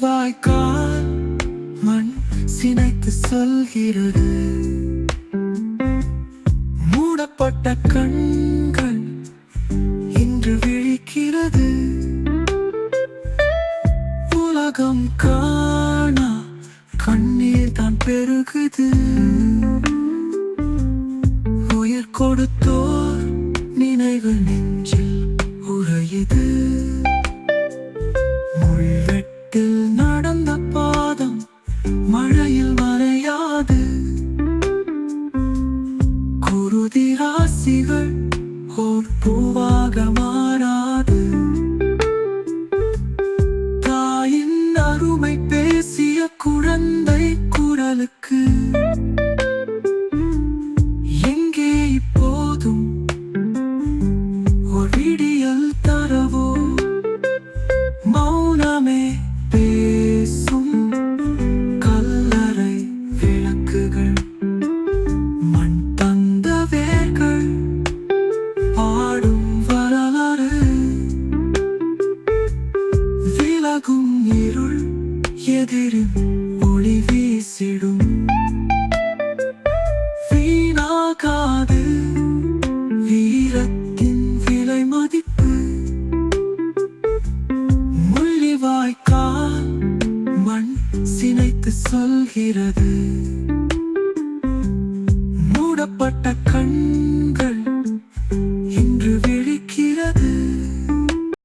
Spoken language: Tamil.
வாய்க்கால் மண் சினைத்து சொல்கிறது. மூடப்பட்ட கண்கள் இன்று விழிக்கிறது. உலகம் காணா கண்ணீர் தான் பெருகுது. உயிர் கொடுத்தோ ராசிகள் ஓர் பூவாக மாறாது. தாயின் அருமை பேசிய குழந்தை குரலுக்கு இருளாகும் இருள் எதிரில் ஒளி வீசிடும். வீணாகாது வீரத்தின் விலை மதிப்பு. முள்ளிவாய்க்கால் மண் சினைத்து சொல்கிறது. மூடப்பட்ட